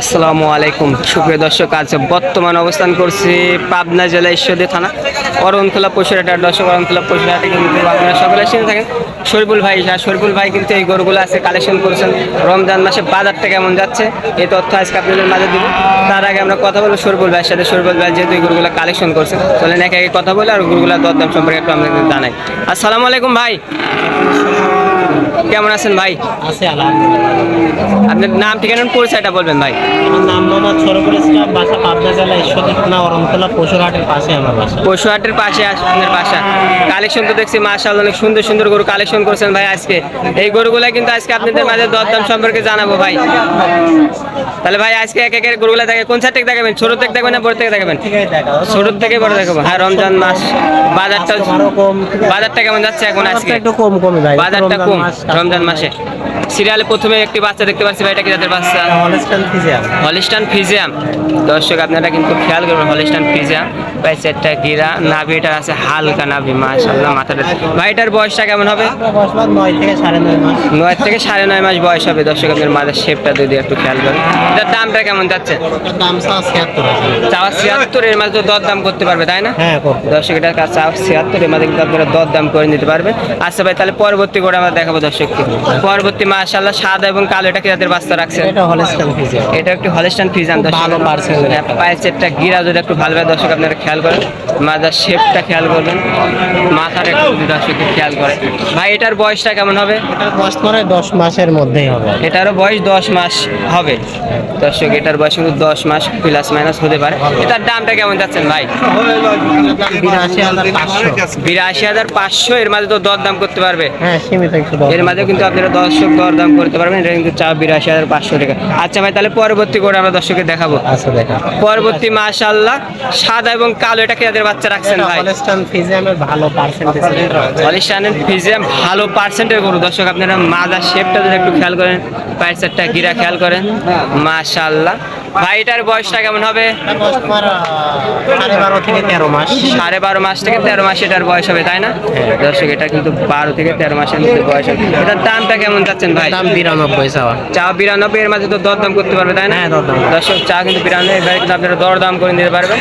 আসসালামু আলাইকুম। সুপ্রিয় দর্শক, আজ বর্তমান অবস্থান করছি পাবনা জেলা ঈশ্বরদী থানা, অরণখোলা পশুরাটার দর্শক, অরণখোলা পশুরাটে কিন্তু আপনারা সকলে চিনে থাকেন। শরীফুল ভাই আর শরীফুল ভাই কিন্তু এই গরুগুলো আছে কালেকশন করছেন। রমজান মাসে বাজারটা কেমন যাচ্ছে? এই তথ্য আজকে আপনাদের মাঝে দিব। তার আগে আমরা কথা বলব শরীফুল ভাইয়ের সাথে। শরীফুল ভাই যেহেতু এই গরুগুলো কালেকশন করছেন চলেন একে একে কথা বলে আর গরুগুলোর দরদাম সম্পর্কে একটু আপনাদের জানাই। আসসালামু আলাইকুম ভাই। কেমন আছেন ভাই? আছে আপনার নাম ঠিকানা পরিচয়টা বলবেন ভাই। আমার নাম মোহাম্মদ সরফুল ইসলাম বাসা পাবনা জেলা ঈশ্বরদী থানা অরণখোলা পশুরহাটের পাশে আমার বাসা। পশুহাটের পাশে আপনার বাসা। কালেকশন তো দেখছি মাশাল অনেক সুন্দর সুন্দর গরু কালেকশন করছেন ভাই আজকে। এই গরুগুলা কিন্তু আজকে আপনাদের মাঝে দরদাম সম্পর্কে জানাব ভাই। তাহলে ভাই আজকে এক একের গরুগুলা দেখে কোন সাইড থেকে দেখাবেন? ছোট থেকে দেখবেন না বড় থেকে দেখাবেন? ঠিক আছে দেখা ছোট থেকে বড় দেখাবো। হ্যাঁ রমজান মাস বাজারটা কম? বাজারটা কেমন যাচ্ছে এখন আজকে? একটু কম কমই ভাই বাজারটা রমজান কম রমজান মাসে। সিরিয়ালে প্রথমে একটি বাচ্চা দেখতে পাচ্ছি ভাই এটা কি যাদের বাচ্চা? Holstein Friesian. Holstein Friesian. দর্শক আপনারা কিন্তু খেয়াল করবেন হলিস্টান ফিজিয়াম। ভাই চারটা গিরা। নাভি এটার আছে হালকা নাভি মাশাল্লাহ মাথাটা। ভাই এটার বয়সটা কেমন হবে? নয় থেকে সাড়ে নয় মাস। নয় থেকে সাড়ে নয় মাস বয়স হবে। দর্শক আপনার মাঝের শেপটা যদি একটু খেয়াল করেন। এটার দামটা কেমন যাচ্ছে? দাম চাওয়া ছিয়াত্তর এর মাঝে দর দাম করতে পারবে তাই না? হ্যাঁ দর্শক এটার কাছে চাওয়া ছিয়াত্তর এর মাঝে কিন্তু আপনারা দর দাম করে নিতে পারবেন। আচ্ছা ভাই তাহলে পরবর্তী করে আমরা দেখাবো দর্শককে। পরবর্তী মাশাল্লাহ সাদা এবং কালো এটা কি যাদের বাচ্চা রাখছেন? এটা হলস্টাইন ফিজিয়াম এটা একটু হলিস্টান খুব ভালো percent এর পায়ের চেপটা গিরা যদি একটু ভালোভাবে দর্শক আপনারা খেয়াল করেন। মাথার শেপটা খেয়াল করবেন। মাথার একটু যদি দর্শককে খেয়াল করে ভাই এটার বয়সটা কেমন হবে? এটার বয়স পরে দশ মাসের মধ্যেই হবে। এটারও বয়স দশ মাস হবে। দর্শক এটার বয়স কিন্তু দশ মাস প্লাস মাইনাস হতে পারে। এটার দামটা কেমন যাচ্ছেন ভাই? বিরাশি হাজার পাঁচশো। বিরাশি হাজার পাঁচশো এর মাঝে তো দর দাম করতে পারবে। হ্যাঁ সীমিত একটু। এর মাঝে কিন্তু আপনারা দর্শক দর দাম করতে পারবেন এটা কিন্তু চা বিরাশি হাজার পাঁচশো টাকা। আচ্ছা ভাই তাহলে পরবর্তী করে আমরা দর্শককে দেখাবো। আচ্ছা দেখা। পরবর্তী মাশাল্লাহ সাদা এবং কালো এটা কি যাদের বাচ্চা রাখছেন ভাই? হলস্টাইন ফিজিয়ামের ভালো পার্সেন্টেজ অলিশানের ফিজিয়াম ভালো পার্সেন্টের গরু। দর্শক আপনারা মাদার শেপটা যদি একটু খেয়াল করেন পায়ের চারটা গিরা খেয়াল করেন মাশাল্লাহ ভাই এটার বয়সটা কেমন হবে? সাড়ে বারো থেকে তেরো মাস। সাড়ে বারো মাস থেকে তেরো মাস এটার বয়স হবে তাই না? দর্শক এটা কিন্তু বারো থেকে তেরো মাসের মধ্যে বয়স হবে। এটার দামটা কেমন যাচ্ছেন ভাই? দাম বিরানব্বই চাওয়া। চা বিরানব্বই এর মাঝে তো দরদাম করতে পারবে তাই না? হ্যাঁ, দর্শক চা কিন্তু বিরানব্বই কিন্তু আপনারা দরদাম করে নিতে পারবেন।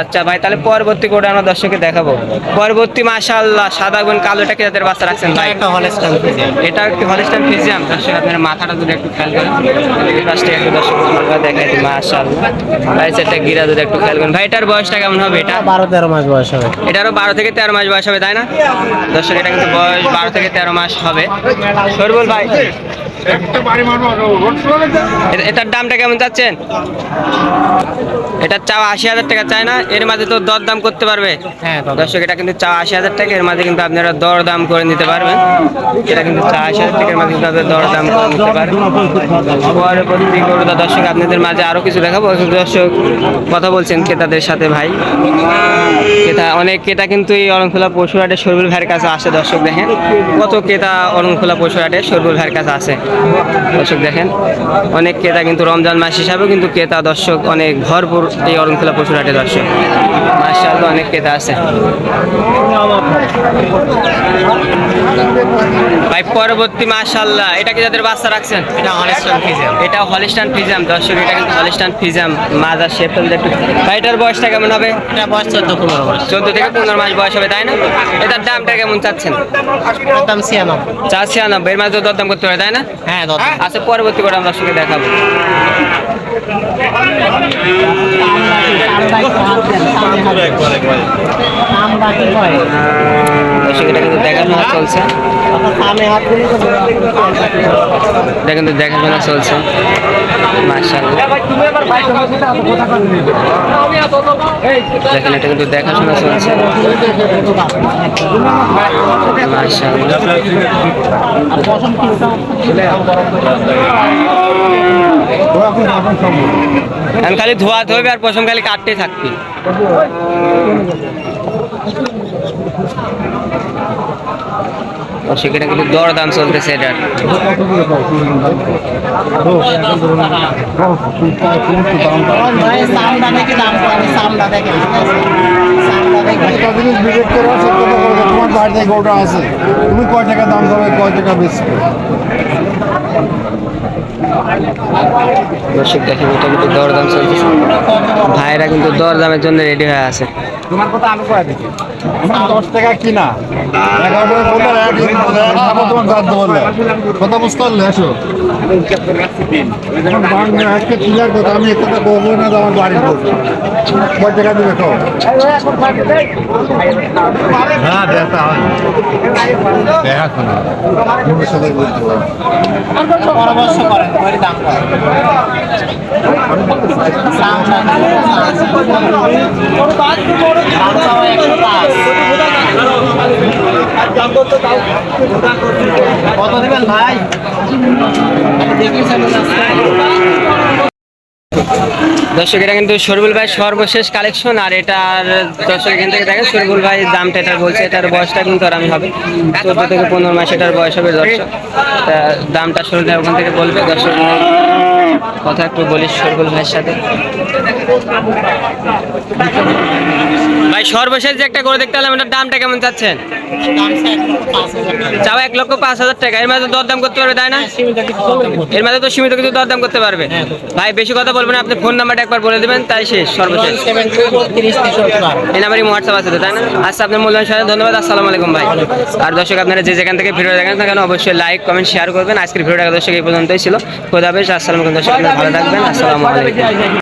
আচ্ছা ভাই তাহলে পরবর্তী কোটা আমরা দর্শককে দেখাবো। পরবর্তী মাশাআল্লাহ সাদা এবং কালোটাকে যাদের বাচ্চা রাখছেন ভাই। একটা হলস্টাইন ফিজিয়াম। এটা একটি হলিস্টান ফিজিয়াম। দর্শক আপনার মাথাটা যদি একটু খেয়াল করেন। একটু দর্শক দিই মাশাআল্লাহ। ভাই সেটা গিরা যদি একটু খেয়াল করেন। ভাই এটার বয়সটা কেমন হবে এটা? বারো তেরো মাস বয়স হবে। এটারও বারো থেকে তেরো মাস বয়স হবে তাই না? দর্শক এটা কিন্তু বয়স বারো থেকে তেরো মাস হবে। সরবুল ভাই এটার দামটা কেমন চাচ্ছেন? এটা চাওয়া আশি হাজার টাকা চায় না এর মাঝে তো দর দাম করতে পারবে। হ্যাঁ দর্শক এটা কিন্তু চা আশি হাজার টাকা এর মাঝে কিন্তু আপনারা দর দাম করে নিতে পারবেন। এটা কিন্তু চা আশি হাজার টাকার মাঝে কিন্তু আপনারা দর দাম করে নিতে পারবেন। পরবর্তী দর্শক আপনাদের মাঝে আরও কিছু দেখাবো। দর্শক কথা বলছেন ক্রেতাদের সাথে ভাই। ক্রেতা অনেক ক্রেতা কিন্তু এই অরণখোলা পশুহাটে সরবুল ভাইয়ের কাছে আসে দর্শক দেখেন। কত ক্রেতা অরণখোলা পশুহাটে সরবুল ভাইয়ের কাছে আসে। দর্শক দেখেন, অনেক ক্রেতা কিন্তু রমজান মাস হিসাবেও কিন্তু ক্রেতা, দর্শক অনেক ভরপুর এই অরণখোলা পশুহাটে দর্শক। মার্শাল্লাহ অনেক ক্রেতা আছে। ভাই পরবর্তী মাশাল্লাহ এটা কি যাদের বাচ্চা রাখছেন? এটা হলস্টাইন ফিজিয়াম এটা হলিস্টান ফিজাম দর্শক এটা কিন্তু হলিস্টান ফিজাম মাজার শেপটা যদি একটু ভাই এটার বয়সটা কেমন হবে? এটা বয়স চোদ্দ পনেরো মাস চোদ্দ থেকে পনেরো মাস বয়স হবে তাই না? এটার দামটা কেমন চাচ্ছেন? দাম ছিয়ানব্বই। চার ছিয়ানব্বই এর মাঝে দরদাম করতে পারে তাই না? হ্যাঁ আচ্ছা পরবর্তী করে আমরা সঙ্গে দেখাবো। কিন্তু দেখাশোনা চলছে। এটা কিন্তু দেখাশোনা চলছে। দেখেন এটা কিন্তু দেখাশোনা চলছে। মাশাআল্লাহ। এখন খালি ধোয়া ধোবে আর পশম খালি কাটতে থাকবি। সেখানে কিন্তু দরদাম চলতেছে এটার তোমার বাড়িতে গরুটা আছে, তুমি কয় টাকা দাম দেবে কয় টাকা বেচবে? দর্শক দেখেন এটা দরদাম চলতেছে ভাইরা কিন্তু দরদামের জন্য রেডি হয়ে আছে দশ টাকা কিনা টাকা তোমার কথা কথা আমি টাকা বলব না বলব কয় টাকা দিবে তো হ্যাঁ দেখা হয় দেখা শোনা করেন তোমারই দাম করেন। কত দেবেন ভাই? দেখি দর্শক, এটা কিন্তু সরবুল ভাই সর্বশেষ কালেকশন আর এটার দর্শক এখান থেকে দেখেন সরবুল ভাই দামটা এটার বলছে, এটার বয়সটা কিন্তু আরামি হবে চোদ্দ থেকে পনেরো মাস এটার বয়স হবে দর্শক। দামটা শরীফুল ভাই ওখান থেকে বলবে, দর্শক। কথা একটু বলিস সরবুল ভাইয়ের সাথে। ভাই, সর্বশেষ যে একটা করে দেখতে হলে ওটার দামটা কেমন চাচ্ছেন? চাও এক লক্ষ পাঁচ হাজার টাকা। এর মাঝে দরদাম করতে পারবে, তাই না? এর মাঝে তো সীমিত কিছু দরদাম করতে পারবে। ভাই, বেশি কথা বলবেন আপনি ফোন নাম্বারটা একবার বলে দেবেন, তাই শেষ, সর্বশেষ। এই নাম্বারই হোয়াটসঅ্যাপ আছে তো, তাই না? আচ্ছা আপনার মূল্যায়ন সাথে ধন্যবাদ, আসসালামু আলাইকুম ভাই। আর দর্শক, আপনারা যে যেখান থেকে ভিডিও দেখেন না কেন, অবশ্যই লাইক কমেন্ট শেয়ার করবেন। আজকের ভিডিওটা দর্শক, এই পর্যন্তই ছিল। খোদা হাফেজ, আসসালামু আলাইকুম দর্শক ভালো থাকবেন। আসসালামু আলাইকুম।